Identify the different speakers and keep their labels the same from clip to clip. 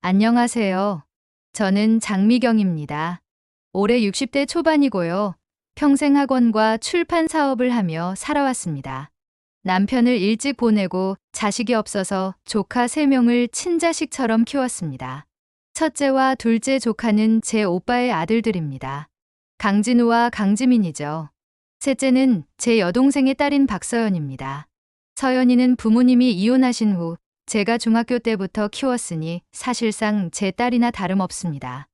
Speaker 1: 안녕하세요. 저는 장미경입니다. 올해 60대 초반이고요. 평생 학원과 출판 사업을 하며 살아왔습니다. 남편을 일찍 보내고 자식이 없어서 조카 3명을 친자식처럼 키웠습니다. 첫째와 둘째 조카는 제 오빠의 아들들입니다. 강진우와 강지민이죠. 셋째는 제 여동생의 딸인 박서연입니다. 서연이는 부모님이 이혼하신 후 제가 중학교 때부터 키웠으니 사실상 제 딸이나 다름없습니다.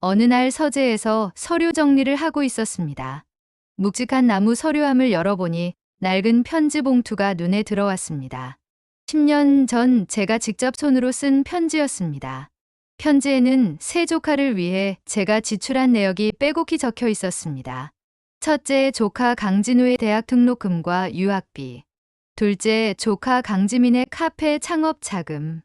Speaker 1: 어느 날 서재에서 서류 정리를 하고 있었습니다. 묵직한 나무 서류함을 열어보니 낡은 편지 봉투가 눈에 들어왔습니다. 10년 전 제가 직접 손으로 쓴 편지였습니다. 편지에는 세 조카를 위해 제가 지출한 내역이 빼곡히 적혀 있었습니다. 첫째 조카 강진우의 대학 등록금과 유학비, 둘째 조카 강지민의 카페 창업 자금,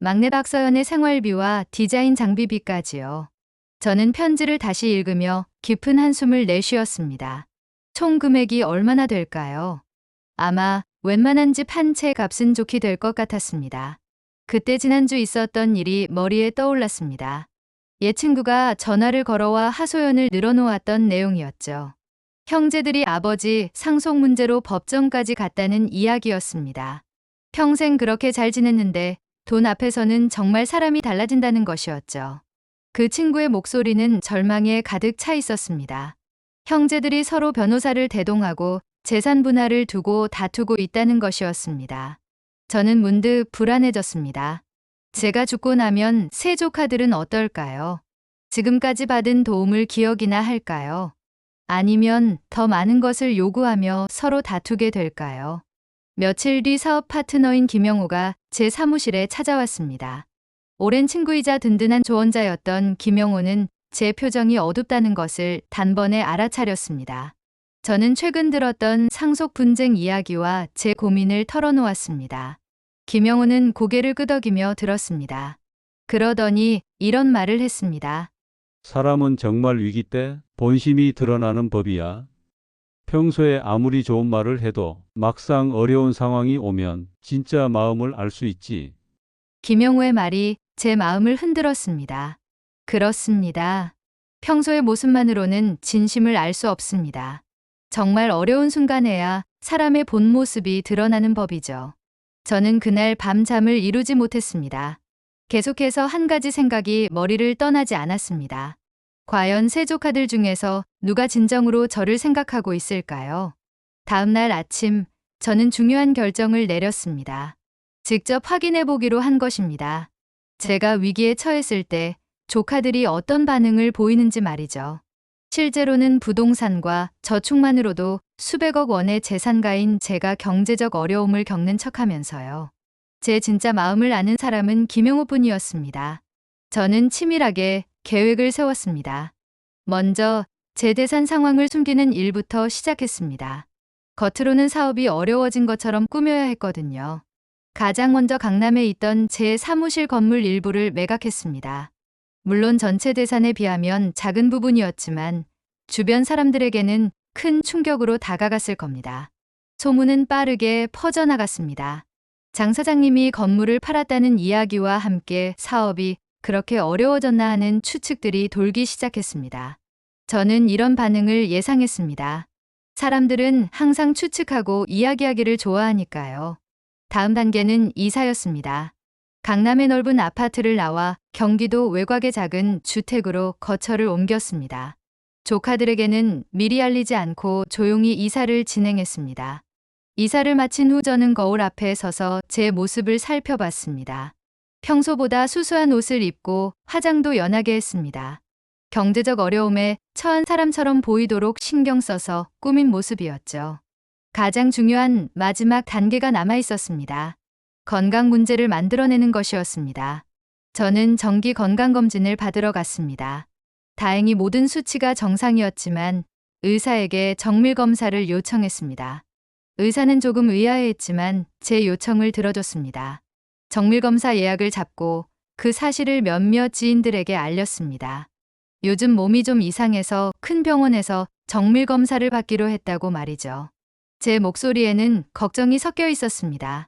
Speaker 1: 막내 박서연의 생활비와 디자인 장비비까지요. 저는 편지를 다시 읽으며 깊은 한숨을 내쉬었습니다. 총 금액이 얼마나 될까요? 아마 웬만한 집 한 채 값은 좋게 될 것 같았습니다. 그때 지난주 있었던 일이 머리에 떠올랐습니다. 옛 친구가 전화를 걸어와 하소연을 늘어놓았던 내용이었죠. 형제들이 아버지 상속 문제로 법정까지 갔다는 이야기였습니다. 평생 그렇게 잘 지냈는데 돈 앞에서는 정말 사람이 달라진다는 것이었죠. 그 친구의 목소리는 절망에 가득 차 있었습니다. 형제들이 서로 변호사를 대동하고 재산 분할을 두고 다투고 있다는 것이었습니다. 저는 문득 불안해졌습니다. 제가 죽고 나면 세 조카들은 어떨까요? 지금까지 받은 도움을 기억이나 할까요? 아니면 더 많은 것을 요구하며 서로 다투게 될까요? 며칠 뒤 사업 파트너인 김영호가 제 사무실에 찾아왔습니다. 오랜 친구이자 든든한 조언자였던 김영호는 제 표정이 어둡다는 것을 단번에 알아차렸습니다. 저는 최근 들었던 상속 분쟁 이야기와 제 고민을 털어놓았습니다. 김영호는 고개를 끄덕이며 들었습니다. 그러더니 이런 말을 했습니다.
Speaker 2: 사람은 정말 위기 때 본심이 드러나는 법이야. 평소에 아무리 좋은 말을 해도 막상 어려운 상황이 오면 진짜 마음을 알 수 있지.
Speaker 1: 김영호의 말이 제 마음을 흔들었습니다. 그렇습니다. 평소의 모습만으로는 진심을 알 수 없습니다. 정말 어려운 순간에야 사람의 본 모습이 드러나는 법이죠. 저는 그날 밤 잠을 이루지 못했습니다. 계속해서 한 가지 생각이 머리를 떠나지 않았습니다. 과연 세 조카들 중에서 누가 진정으로 저를 생각하고 있을까요? 다음 날 아침, 저는 중요한 결정을 내렸습니다. 직접 확인해 보기로 한 것입니다. 제가 위기에 처했을 때 조카들이 어떤 반응을 보이는지 말이죠. 실제로는 부동산과 저축만으로도 수백억 원의 재산가인 제가 경제적 어려움을 겪는 척하면서요. 제 진짜 마음을 아는 사람은 김영호 뿐이었습니다. 저는 치밀하게 계획을 세웠습니다. 먼저 제 대산 상황을 숨기는 일부터 시작했습니다. 겉으로는 사업이 어려워진 것처럼 꾸며야 했거든요. 가장 먼저 강남에 있던 제 사무실 건물 일부를 매각했습니다. 물론 전체 대산에 비하면 작은 부분이었지만 주변 사람들에게는 큰 충격으로 다가갔을 겁니다. 소문은 빠르게 퍼져나갔습니다. 장 사장님이 건물을 팔았다는 이야기와 함께 사업이 그렇게 어려워졌나 하는 추측들이 돌기 시작했습니다. 저는 이런 반응을 예상했습니다. 사람들은 항상 추측하고 이야기하기를 좋아하니까요. 다음 단계는 이사였습니다. 강남의 넓은 아파트를 나와 경기도 외곽의 작은 주택으로 거처를 옮겼습니다. 조카들에게는 미리 알리지 않고 조용히 이사를 진행했습니다. 이사를 마친 후 저는 거울 앞에 서서 제 모습을 살펴봤습니다. 평소보다 수수한 옷을 입고 화장도 연하게 했습니다. 경제적 어려움에 처한 사람처럼 보이도록 신경 써서 꾸민 모습이었죠. 가장 중요한 마지막 단계가 남아 있었습니다. 건강 문제를 만들어내는 것이었습니다. 저는 정기 건강검진을 받으러 갔습니다. 다행히 모든 수치가 정상이었지만 의사에게 정밀 검사를 요청했습니다. 의사는 조금 의아해했지만 제 요청을 들어줬습니다. 정밀 검사 예약을 잡고 그 사실을 몇몇 지인들에게 알렸습니다. 요즘 몸이 좀 이상해서 큰 병원에서 정밀 검사를 받기로 했다고 말이죠. 제 목소리에는 걱정이 섞여 있었습니다.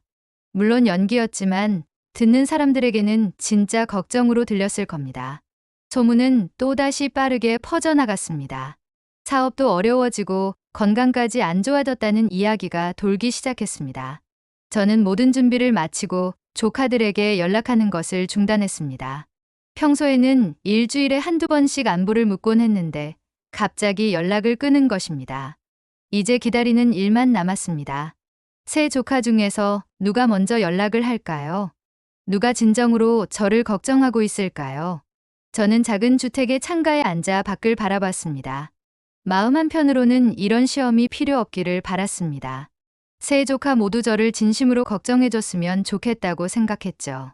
Speaker 1: 물론 연기였지만 듣는 사람들에게는 진짜 걱정으로 들렸을 겁니다. 소문은 또다시 빠르게 퍼져나갔습니다. 사업도 어려워지고 건강까지 안 좋아졌다는 이야기가 돌기 시작했습니다. 저는 모든 준비를 마치고 조카들에게 연락하는 것을 중단했습니다. 평소에는 일주일에 한두 번씩 안부를 묻곤 했는데 갑자기 연락을 끊은 것입니다. 이제 기다리는 일만 남았습니다. 세 조카 중에서 누가 먼저 연락을 할까요? 누가 진정으로 저를 걱정하고 있을까요? 저는 작은 주택의 창가에 앉아 밖을 바라봤습니다. 마음 한편으로는 이런 시험이 필요 없기를 바랐습니다. 세 조카 모두 저를 진심으로 걱정해줬으면 좋겠다고 생각했죠.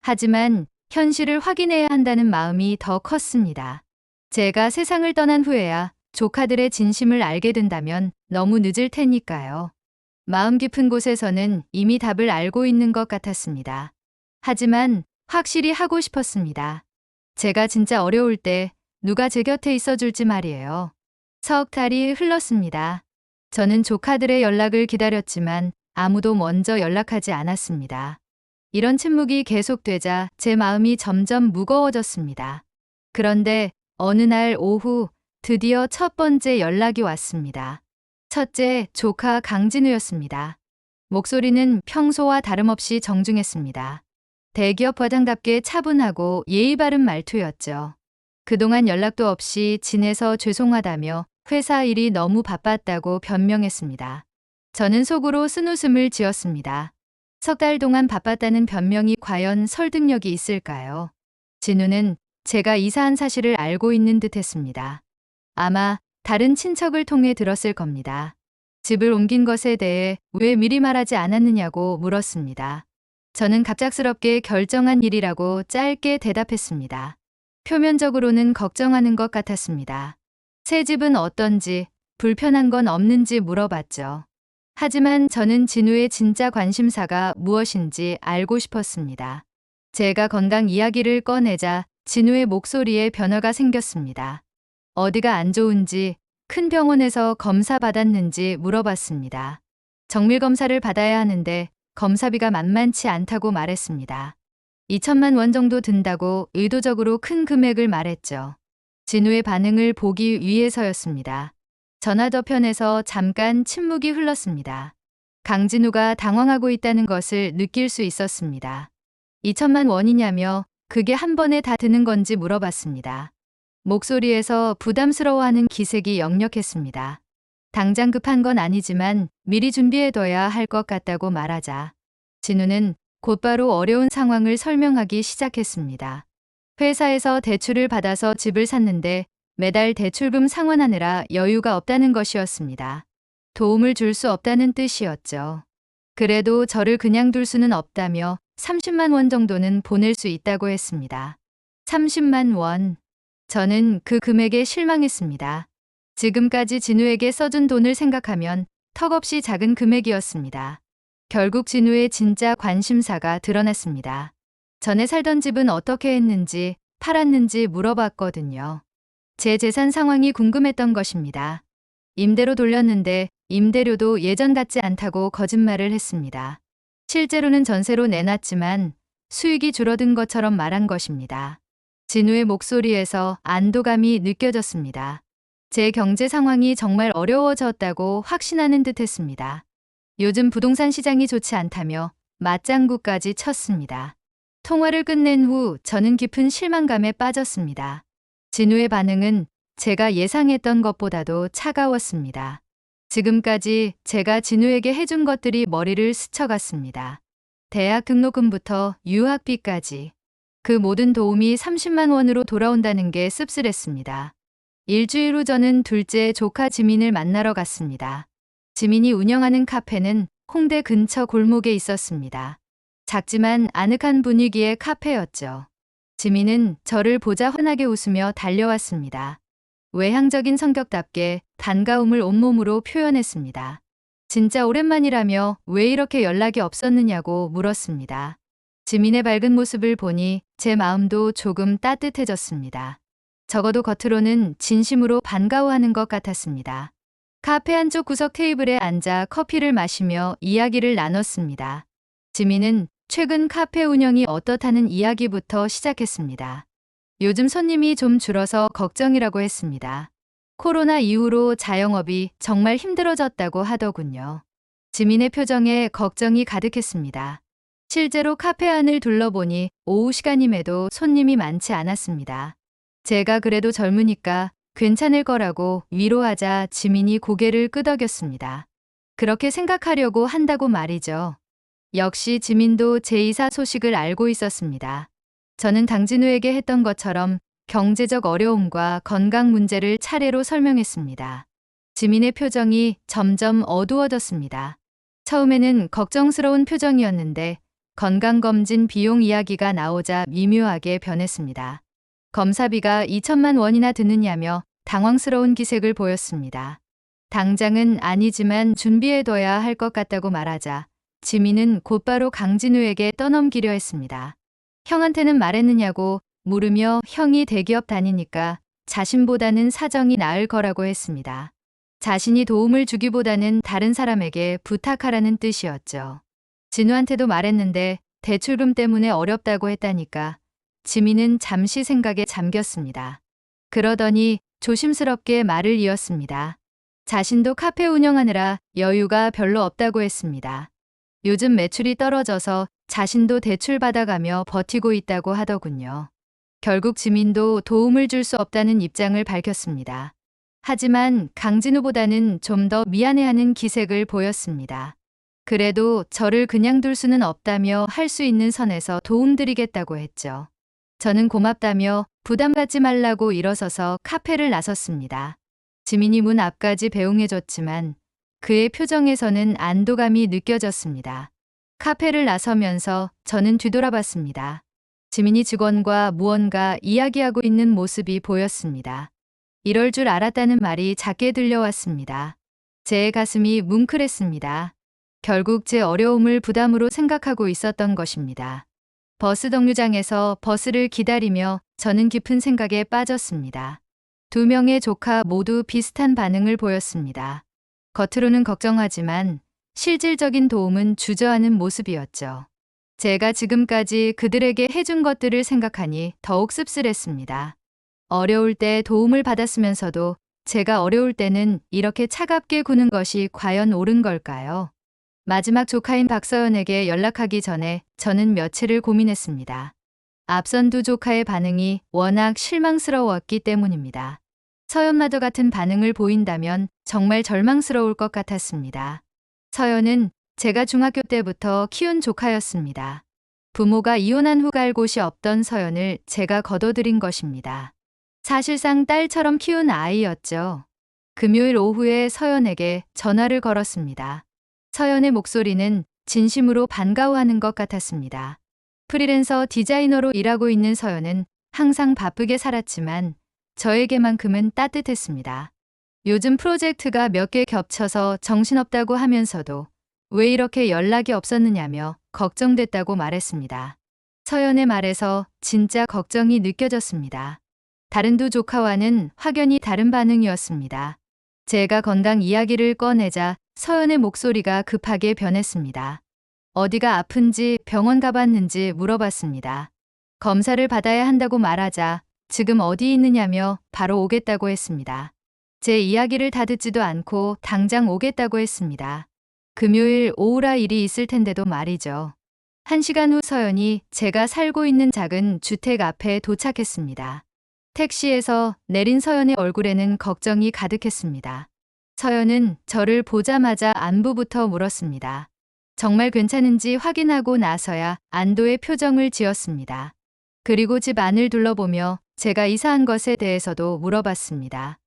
Speaker 1: 하지만 현실을 확인해야 한다는 마음이 더 컸습니다. 제가 세상을 떠난 후에야 조카들의 진심을 알게 된다면 너무 늦을 테니까요. 마음 깊은 곳에서는 이미 답을 알고 있는 것 같았습니다. 하지만 확실히 하고 싶었습니다. 제가 진짜 어려울 때 누가 제 곁에 있어 줄지 말이에요. 석 달이 흘렀습니다. 저는 조카들의 연락을 기다렸지만 아무도 먼저 연락하지 않았습니다. 이런 침묵이 계속되자 제 마음이 점점 무거워졌습니다. 그런데 어느 날 오후 드디어 첫 번째 연락이 왔습니다. 첫째 조카 강진우였습니다. 목소리는 평소와 다름없이 정중했습니다. 대기업 과장답게 차분하고 예의 바른 말투였죠. 그동안 연락도 없이 지내서 죄송하다며 회사 일이 너무 바빴다고 변명했습니다. 저는 속으로 쓴웃음을 지었습니다. 석 달 동안 바빴다는 변명이 과연 설득력이 있을까요? 진우는 제가 이사한 사실을 알고 있는 듯 했습니다. 아마 다른 친척을 통해 들었을 겁니다. 집을 옮긴 것에 대해 왜 미리 말하지 않았느냐고 물었습니다. 저는 갑작스럽게 결정한 일이라고 짧게 대답했습니다. 표면적으로는 걱정하는 것 같았습니다. 새 집은 어떤지, 불편한 건 없는지 물어봤죠. 하지만 저는 진우의 진짜 관심사가 무엇인지 알고 싶었습니다. 제가 건강 이야기를 꺼내자 진우의 목소리에 변화가 생겼습니다. 어디가 안 좋은지, 큰 병원에서 검사 받았는지 물어봤습니다. 정밀 검사를 받아야 하는데 검사비가 만만치 않다고 말했습니다. 2천만 원 정도 든다고 의도적으로 큰 금액을 말했죠. 진우의 반응을 보기 위해서였습니다. 전화 저편에서 잠깐 침묵이 흘렀습니다. 강진우가 당황하고 있다는 것을 느낄 수 있었습니다. 2천만 원이냐며 그게 한 번에 다 드는 건지 물어봤습니다. 목소리에서 부담스러워하는 기색이 역력했습니다. 당장 급한 건 아니지만 미리 준비해둬야 할 것 같다고 말하자 진우는 곧바로 어려운 상황을 설명하기 시작했습니다. 회사에서 대출을 받아서 집을 샀는데 매달 대출금 상환하느라 여유가 없다는 것이었습니다. 도움을 줄 수 없다는 뜻이었죠. 그래도 저를 그냥 둘 수는 없다며 30만 원 정도는 보낼 수 있다고 했습니다. 30만 원. 저는 그 금액에 실망했습니다. 지금까지 진우에게 써준 돈을 생각하면 턱없이 작은 금액이었습니다. 결국 진우의 진짜 관심사가 드러났습니다. 전에 살던 집은 어떻게 했는지 팔았는지 물어봤거든요. 제 재산 상황이 궁금했던 것입니다. 임대로 돌렸는데 임대료도 예전 같지 않다고 거짓말을 했습니다. 실제로는 전세로 내놨지만 수익이 줄어든 것처럼 말한 것입니다. 진우의 목소리에서 안도감이 느껴졌습니다. 제 경제 상황이 정말 어려워졌다고 확신하는 듯 했습니다. 요즘 부동산 시장이 좋지 않다며 맞장구까지 쳤습니다. 통화를 끝낸 후 저는 깊은 실망감에 빠졌습니다. 진우의 반응은 제가 예상했던 것보다도 차가웠습니다. 지금까지 제가 진우에게 해준 것들이 머리를 스쳐갔습니다. 대학 등록금부터 유학비까지 그 모든 도움이 30만 원으로 돌아온다는 게 씁쓸했습니다. 일주일 후 저는 둘째 조카 지민을 만나러 갔습니다. 지민이 운영하는 카페는 홍대 근처 골목에 있었습니다. 작지만 아늑한 분위기의 카페였죠. 지민은 저를 보자 환하게 웃으며 달려왔습니다. 외향적인 성격답게 반가움을 온몸으로 표현했습니다. 진짜 오랜만이라며 왜 이렇게 연락이 없었느냐고 물었습니다. 지민의 밝은 모습을 보니 제 마음도 조금 따뜻해졌습니다. 적어도 겉으로는 진심으로 반가워하는 것 같았습니다. 카페 한쪽 구석 테이블에 앉아 커피를 마시며 이야기를 나눴습니다. 지민은 최근 카페 운영이 어떻다는 이야기부터 시작했습니다. 요즘 손님이 좀 줄어서 걱정이라고 했습니다. 코로나 이후로 자영업이 정말 힘들어졌다고 하더군요. 지민의 표정에 걱정이 가득했습니다. 실제로 카페 안을 둘러보니 오후 시간임에도 손님이 많지 않았습니다. 제가 그래도 젊으니까 괜찮을 거라고 위로하자 지민이 고개를 끄덕였습니다. 그렇게 생각하려고 한다고 말이죠. 역시 지민도 제 이사 소식을 알고 있었습니다. 저는 당진우에게 했던 것처럼 경제적 어려움과 건강 문제를 차례로 설명했습니다. 지민의 표정이 점점 어두워졌습니다. 처음에는 걱정스러운 표정이었는데 건강검진 비용 이야기가 나오자 미묘하게 변했습니다. 검사비가 2천만 원이나 드느냐며 당황스러운 기색을 보였습니다. 당장은 아니지만 준비해둬야 할 것 같다고 말하자 지민은 곧바로 강진우에게 떠넘기려 했습니다. 형한테는 말했느냐고 물으며 형이 대기업 다니니까 자신보다는 사정이 나을 거라고 했습니다. 자신이 도움을 주기보다는 다른 사람에게 부탁하라는 뜻이었죠. 진우한테도 말했는데 대출금 때문에 어렵다고 했다니까 지민은 잠시 생각에 잠겼습니다. 그러더니 조심스럽게 말을 이었습니다. 자신도 카페 운영하느라 여유가 별로 없다고 했습니다. 요즘 매출이 떨어져서 자신도 대출 받아가며 버티고 있다고 하더군요. 결국 지민도 도움을 줄 수 없다는 입장을 밝혔습니다. 하지만 강진우보다는 좀 더 미안해하는 기색을 보였습니다. 그래도 저를 그냥 둘 수는 없다며 할 수 있는 선에서 도움드리겠다고 했죠. 저는 고맙다며 부담 갖지 말라고 일어서서 카페를 나섰습니다. 지민이 문 앞까지 배웅해줬지만 그의 표정에서는 안도감이 느껴졌습니다. 카페를 나서면서 저는 뒤돌아봤습니다. 지민이 직원과 무언가 이야기하고 있는 모습이 보였습니다. 이럴 줄 알았다는 말이 작게 들려왔습니다. 제 가슴이 뭉클했습니다. 결국 제 어려움을 부담으로 생각하고 있었던 것입니다. 버스 정류장에서 버스를 기다리며 저는 깊은 생각에 빠졌습니다. 두 명의 조카 모두 비슷한 반응을 보였습니다. 겉으로는 걱정하지만 실질적인 도움은 주저하는 모습이었죠. 제가 지금까지 그들에게 해준 것들을 생각하니 더욱 씁쓸했습니다. 어려울 때 도움을 받았으면서도 제가 어려울 때는 이렇게 차갑게 구는 것이 과연 옳은 걸까요? 마지막 조카인 박서연에게 연락하기 전에 저는 며칠을 고민했습니다. 앞선 두 조카의 반응이 워낙 실망스러웠기 때문입니다. 서연마저 같은 반응을 보인다면 정말 절망스러울 것 같았습니다. 서연은 제가 중학교 때부터 키운 조카였습니다. 부모가 이혼한 후 갈 곳이 없던 서연을 제가 거둬들인 것입니다. 사실상 딸처럼 키운 아이였죠. 금요일 오후에 서연에게 전화를 걸었습니다. 서연의 목소리는 진심으로 반가워하는 것 같았습니다. 프리랜서 디자이너로 일하고 있는 서연은 항상 바쁘게 살았지만 저에게만큼은 따뜻했습니다. 요즘 프로젝트가 몇 개 겹쳐서 정신없다고 하면서도 왜 이렇게 연락이 없었느냐며 걱정됐다고 말했습니다. 서연의 말에서 진짜 걱정이 느껴졌습니다. 다른 두 조카와는 확연히 다른 반응이었습니다. 제가 건강 이야기를 꺼내자 서연의 목소리가 급하게 변했습니다. 어디가 아픈지 병원 가봤는지 물어봤습니다. 검사를 받아야 한다고 말하자 지금 어디 있느냐며 바로 오겠다고 했습니다. 제 이야기를 다 듣지도 않고 당장 오겠다고 했습니다. 금요일 오후라 일이 있을 텐데도 말이죠. 한 시간 후 서연이 제가 살고 있는 작은 주택 앞에 도착했습니다. 택시에서 내린 서연의 얼굴에는 걱정이 가득했습니다. 서연은 저를 보자마자 안부부터 물었습니다. 정말 괜찮은지 확인하고 나서야 안도의 표정을 지었습니다. 그리고 집 안을 둘러보며 제가 이사한 것에 대해서도 물어봤습니다.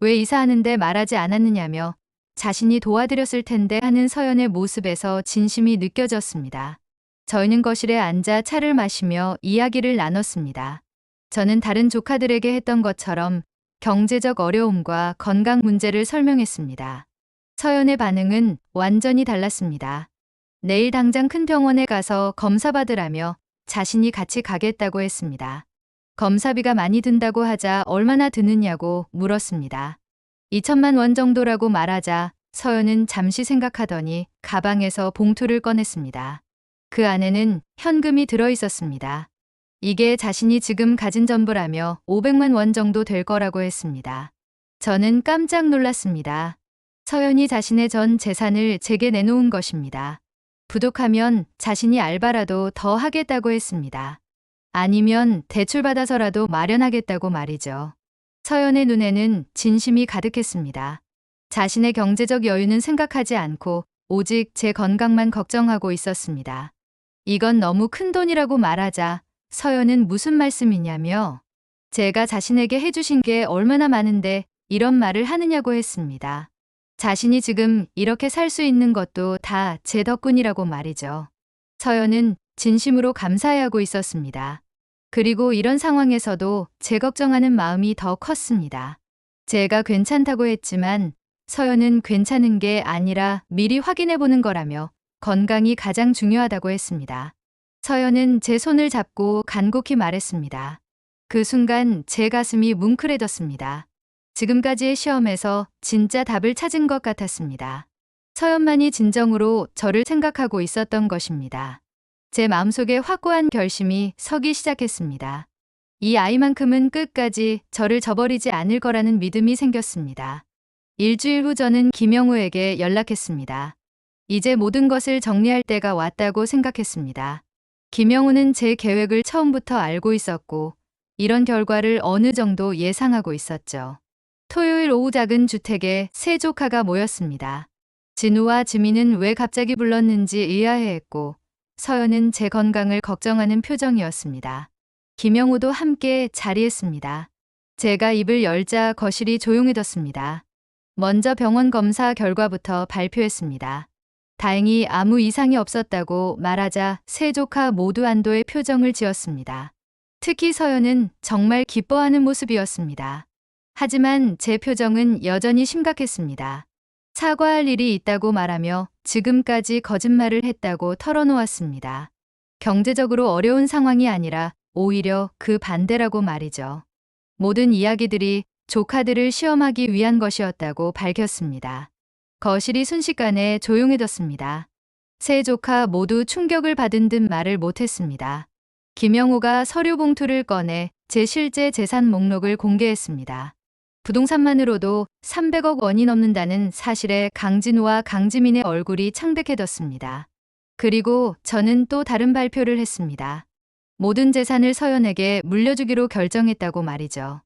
Speaker 1: 왜 이사하는데 말하지 않았느냐며 자신이 도와드렸을 텐데 하는 서연의 모습에서 진심이 느껴졌습니다. 저희는 거실에 앉아 차를 마시며 이야기를 나눴습니다. 저는 다른 조카들에게 했던 것처럼 경제적 어려움과 건강 문제를 설명했습니다. 서연의 반응은 완전히 달랐습니다. 내일 당장 큰 병원에 가서 검사 받으라며 자신이 같이 가겠다고 했습니다. 검사비가 많이 든다고 하자 얼마나 드느냐고 물었습니다. 2천만 원 정도라고 말하자 서연은 잠시 생각하더니 가방에서 봉투를 꺼냈습니다. 그 안에는 현금이 들어 있었습니다. 이게 자신이 지금 가진 전부라며 500만 원 정도 될 거라고 했습니다. 저는 깜짝 놀랐습니다. 서연이 자신의 전 재산을 제게 내놓은 것입니다. 부족하면 자신이 알바라도 더 하겠다고 했습니다. 아니면 대출받아서라도 마련하겠다고 말이죠. 서연의 눈에는 진심이 가득했습니다. 자신의 경제적 여유는 생각하지 않고 오직 제 건강만 걱정하고 있었습니다. 이건 너무 큰 돈이라고 말하자 서연은 무슨 말씀이냐며 제가 자신에게 해주신 게 얼마나 많은데 이런 말을 하느냐고 했습니다. 자신이 지금 이렇게 살 수 있는 것도 다 제 덕분이라고 말이죠. 서연은 진심으로 감사해하고 있었습니다. 그리고 이런 상황에서도 제 걱정하는 마음이 더 컸습니다. 제가 괜찮다고 했지만 서연은 괜찮은 게 아니라 미리 확인해 보는 거라며 건강이 가장 중요하다고 했습니다. 서연은 제 손을 잡고 간곡히 말했습니다. 그 순간 제 가슴이 뭉클해졌습니다. 지금까지의 시험에서 진짜 답을 찾은 것 같았습니다. 서연만이 진정으로 저를 생각하고 있었던 것입니다. 제 마음속에 확고한 결심이 서기 시작했습니다. 이 아이만큼은 끝까지 저를 저버리지 않을 거라는 믿음이 생겼습니다. 일주일 후 저는 김영우에게 연락했습니다. 이제 모든 것을 정리할 때가 왔다고 생각했습니다. 김영우는 제 계획을 처음부터 알고 있었고, 이런 결과를 어느 정도 예상하고 있었죠. 토요일 오후 작은 주택에 세 조카가 모였습니다. 진우와 지민은 왜 갑자기 불렀는지 의아해했고, 서연은 제 건강을 걱정하는 표정이었습니다. 김영우도 함께 자리했습니다. 제가 입을 열자 거실이 조용해졌습니다. 먼저 병원 검사 결과부터 발표했습니다. 다행히 아무 이상이 없었다고 말하자 세 조카 모두 안도의 표정을 지었습니다. 특히 서연은 정말 기뻐하는 모습이었습니다. 하지만 제 표정은 여전히 심각했습니다. 사과할 일이 있다고 말하며 지금까지 거짓말을 했다고 털어놓았습니다. 경제적으로 어려운 상황이 아니라 오히려 그 반대라고 말이죠. 모든 이야기들이 조카들을 시험하기 위한 것이었다고 밝혔습니다. 거실이 순식간에 조용해졌습니다. 세 조카 모두 충격을 받은 듯 말을 못했습니다. 김영호가 서류 봉투를 꺼내 제 실제 재산 목록을 공개했습니다. 부동산만으로도 300억 원이 넘는다는 사실에 강진우와 강지민의 얼굴이 창백해졌습니다. 그리고 저는 또 다른 발표를 했습니다. 모든 재산을 서연에게 물려주기로 결정했다고 말이죠.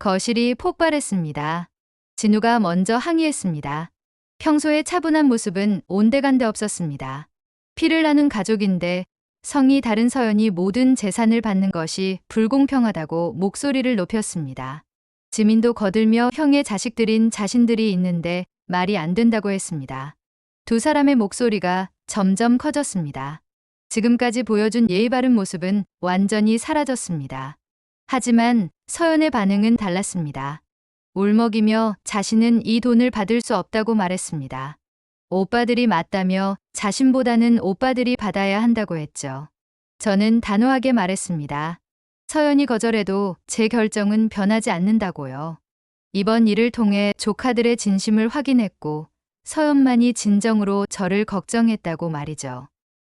Speaker 1: 거실이 폭발했습니다. 진우가 먼저 항의했습니다. 평소의 차분한 모습은 온데간데 없었습니다. 피를 나눈 가족인데 성이 다른 서연이 모든 재산을 받는 것이 불공평하다고 목소리를 높였습니다. 지민도 거들며 형의 자식들인 자신들이 있는데 말이 안 된다고 했습니다. 두 사람의 목소리가 점점 커졌습니다. 지금까지 보여준 예의 바른 모습은 완전히 사라졌습니다. 하지만 서연의 반응은 달랐습니다. 울먹이며 자신은 이 돈을 받을 수 없다고 말했습니다. 오빠들이 맞다며 자신보다는 오빠들이 받아야 한다고 했죠. 저는 단호하게 말했습니다. 서연이 거절해도 제 결정은 변하지 않는다고요. 이번 일을 통해 조카들의 진심을 확인했고 서연만이 진정으로 저를 걱정했다고 말이죠.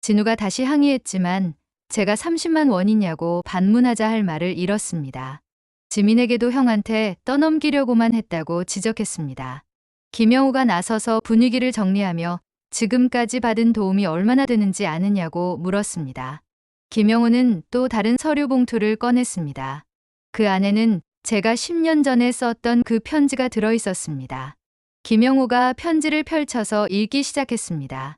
Speaker 1: 진우가 다시 항의했지만 제가 30만 원이냐고 반문하자 할 말을 잃었습니다. 지민에게도 형한테 떠넘기려고만 했다고 지적했습니다. 김영우가 나서서 분위기를 정리하며 지금까지 받은 도움이 얼마나 되는지 아느냐고 물었습니다. 김영우는 또 다른 서류 봉투를 꺼냈습니다. 그 안에는 제가 10년 전에 썼던 그 편지가 들어 있었습니다. 김영우가 편지를 펼쳐서 읽기 시작했습니다.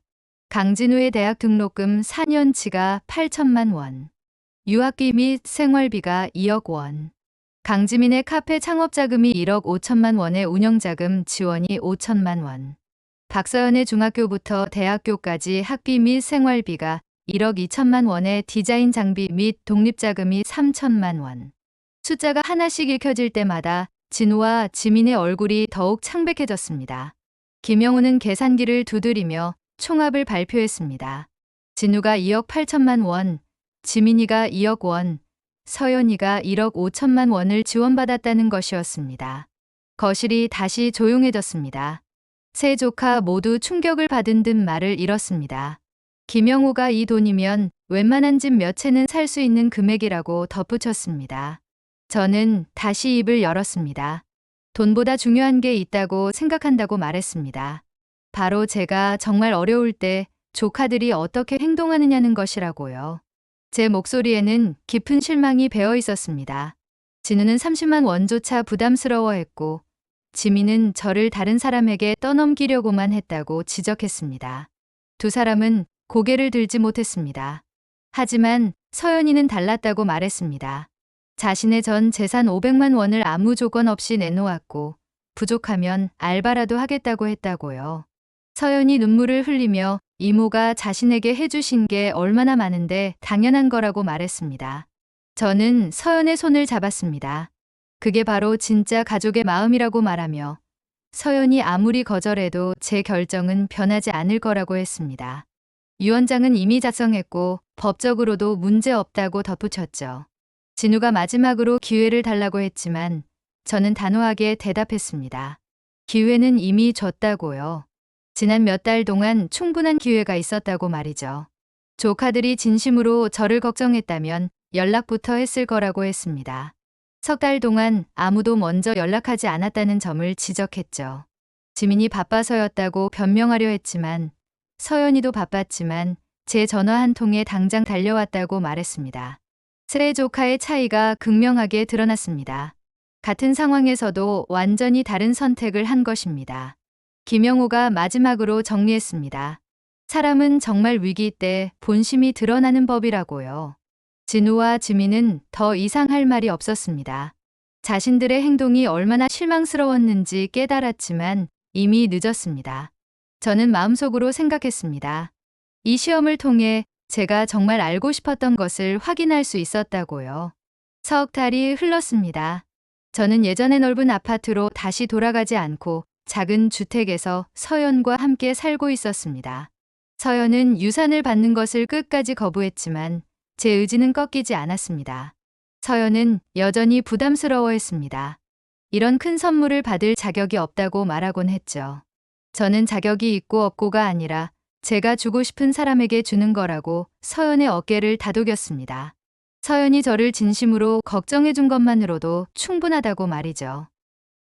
Speaker 1: 강진우의 대학 등록금 4년치가 8천만 원. 유학비 및 생활비가 2억 원. 강지민의 카페 창업 자금이 1억 5천만 원의 운영 자금 지원이 5천만 원. 박서연의 중학교부터 대학교까지 학비 및 생활비가 1억 2천만 원의 디자인 장비 및 독립 자금이 3천만 원. 숫자가 하나씩 읽혀질 때마다 진우와 지민의 얼굴이 더욱 창백해졌습니다. 김영우는 계산기를 두드리며 총합을 발표했습니다. 진우가 2억 8천만 원, 지민이가 2억 원, 서연이가 1억 5천만 원을 지원받았다는 것이었습니다. 거실이 다시 조용해졌습니다. 세 조카 모두 충격을 받은 듯 말을 잃었습니다. 김영호가 이 돈이면 웬만한 집 몇 채는 살 수 있는 금액이라고 덧붙였습니다. 저는 다시 입을 열었습니다. 돈보다 중요한 게 있다고 생각한다고 말했습니다. 바로 제가 정말 어려울 때 조카들이 어떻게 행동하느냐는 것이라고요. 제 목소리에는 깊은 실망이 배어 있었습니다. 진우는 30만 원조차 부담스러워했고 지민은 저를 다른 사람에게 떠넘기려고만 했다고 지적했습니다. 두 사람은 고개를 들지 못했습니다. 하지만 서연이는 달랐다고 말했습니다. 자신의 전 재산 500만 원을 아무 조건 없이 내놓았고 부족하면 알바라도 하겠다고 했다고요. 서연이 눈물을 흘리며 이모가 자신에게 해주신 게 얼마나 많은데 당연한 거라고 말했습니다. 저는 서연의 손을 잡았습니다. 그게 바로 진짜 가족의 마음이라고 말하며 서연이 아무리 거절해도 제 결정은 변하지 않을 거라고 했습니다. 유언장은 이미 작성했고 법적으로도 문제 없다고 덧붙였죠. 진우가 마지막으로 기회를 달라고 했지만 저는 단호하게 대답했습니다. 기회는 이미 줬다고요. 지난 몇 달 동안 충분한 기회가 있었다고 말이죠. 조카들이 진심으로 저를 걱정했다면 연락부터 했을 거라고 했습니다. 석 달 동안 아무도 먼저 연락하지 않았다는 점을 지적했죠. 지민이 바빠서였다고 변명하려 했지만 서연이도 바빴지만 제 전화 한 통에 당장 달려왔다고 말했습니다. 세 조카의 차이가 극명하게 드러났습니다. 같은 상황에서도 완전히 다른 선택을 한 것입니다. 김영호가 마지막으로 정리했습니다. 사람은 정말 위기 때 본심이 드러나는 법이라고요. 진우와 지민은 더 이상 할 말이 없었습니다. 자신들의 행동이 얼마나 실망스러웠는지 깨달았지만 이미 늦었습니다. 저는 마음속으로 생각했습니다. 이 시험을 통해 제가 정말 알고 싶었던 것을 확인할 수 있었다고요. 석 달이 흘렀습니다. 저는 예전의 넓은 아파트로 다시 돌아가지 않고 작은 주택에서 서연과 함께 살고 있었습니다. 서연은 유산을 받는 것을 끝까지 거부했지만 제 의지는 꺾이지 않았습니다. 서연은 여전히 부담스러워했습니다. 이런 큰 선물을 받을 자격이 없다고 말하곤 했죠. 저는 자격이 있고 없고가 아니라 제가 주고 싶은 사람에게 주는 거라고 서연의 어깨를 다독였습니다. 서연이 저를 진심으로 걱정해 준 것만으로도 충분하다고 말이죠.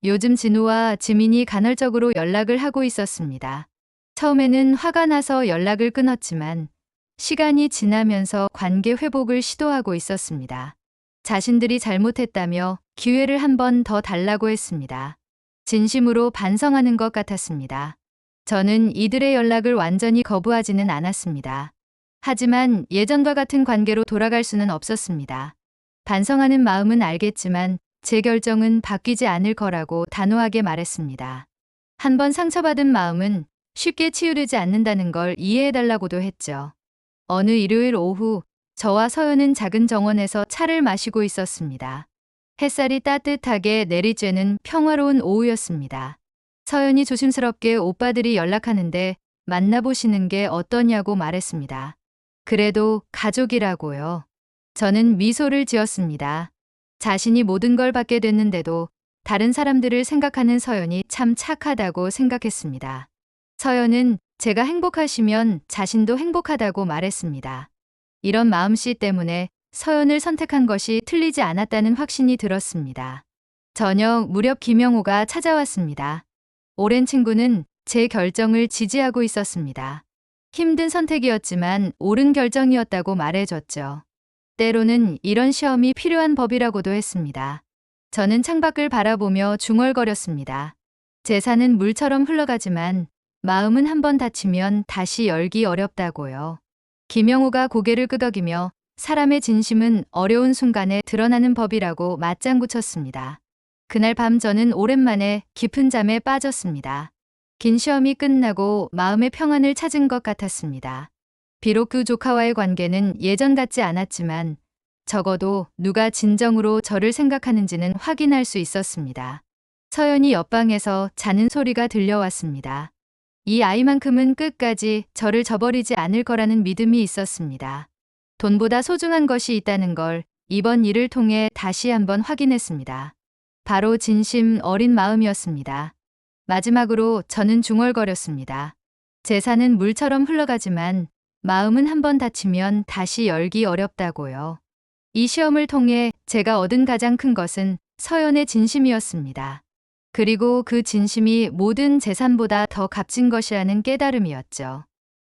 Speaker 1: 요즘 진우와 지민이 간헐적으로 연락을 하고 있었습니다. 처음에는 화가 나서 연락을 끊었지만 시간이 지나면서 관계 회복을 시도하고 있었습니다. 자신들이 잘못했다며 기회를 한 번 더 달라고 했습니다. 진심으로 반성하는 것 같았습니다. 저는 이들의 연락을 완전히 거부하지는 않았습니다. 하지만 예전과 같은 관계로 돌아갈 수는 없었습니다. 반성하는 마음은 알겠지만 제 결정은 바뀌지 않을 거라고 단호하게 말했습니다. 한번 상처받은 마음은 쉽게 치유되지 않는다는 걸 이해해달라고도 했죠. 어느 일요일 오후 저와 서연은 작은 정원에서 차를 마시고 있었습니다. 햇살이 따뜻하게 내리쬐는 평화로운 오후였습니다. 서연이 조심스럽게 오빠들이 연락하는데 만나보시는 게 어떠냐고 말했습니다. 그래도 가족이라고요. 저는 미소를 지었습니다. 자신이 모든 걸 받게 됐는데도 다른 사람들을 생각하는 서연이 참 착하다고 생각했습니다. 서연은 제가 행복하시면 자신도 행복하다고 말했습니다. 이런 마음씨 때문에 서연을 선택한 것이 틀리지 않았다는 확신이 들었습니다. 저녁 무렵 김영호가 찾아왔습니다. 오랜 친구는 제 결정을 지지하고 있었습니다. 힘든 선택이었지만 옳은 결정이었다고 말해줬죠. 때로는 이런 시험이 필요한 법이라고도 했습니다. 저는 창밖을 바라보며 중얼거렸습니다. 재산은 물처럼 흘러가지만 마음은 한번 다치면 다시 열기 어렵다고요. 김영호가 고개를 끄덕이며 사람의 진심은 어려운 순간에 드러나는 법이라고 맞장구 쳤습니다. 그날 밤 저는 오랜만에 깊은 잠에 빠졌습니다. 긴 시험이 끝나고 마음의 평안을 찾은 것 같았습니다. 비록 그 조카와의 관계는 예전 같지 않았지만 적어도 누가 진정으로 저를 생각하는지는 확인할 수 있었습니다. 서연이 옆방에서 자는 소리가 들려왔습니다. 이 아이만큼은 끝까지 저를 저버리지 않을 거라는 믿음이 있었습니다. 돈보다 소중한 것이 있다는 걸 이번 일을 통해 다시 한번 확인했습니다. 바로 진심 어린 마음이었습니다. 마지막으로 저는 중얼거렸습니다. 재산은 물처럼 흘러가지만 마음은 한번 다치면 다시 열기 어렵다고요. 이 시험을 통해 제가 얻은 가장 큰 것은 서연의 진심이었습니다. 그리고 그 진심이 모든 재산보다 더 값진 것이라는 깨달음이었죠.